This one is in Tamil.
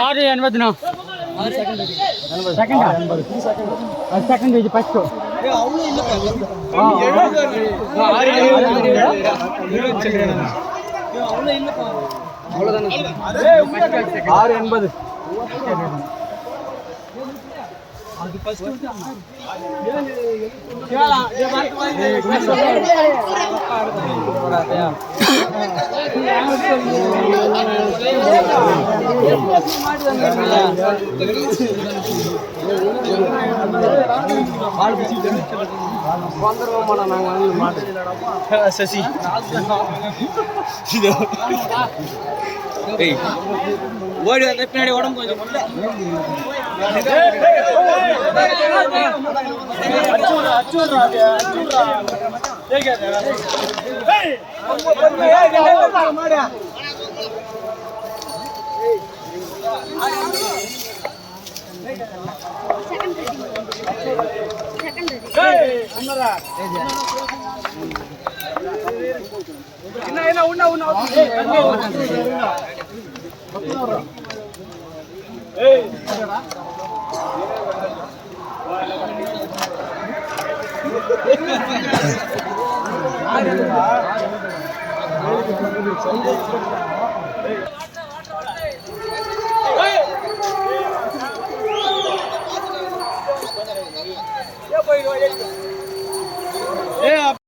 ఆరు ఎనభై సెకండ్ సెకండ్ ఇది ఫస్ట్ ఆరు ఎనభై சசி ஏய் ஓடி வந்த பின்னாடி உடம்பு கொஞ்சம் என்ன என்ன உண்ண உண்ண Yeah.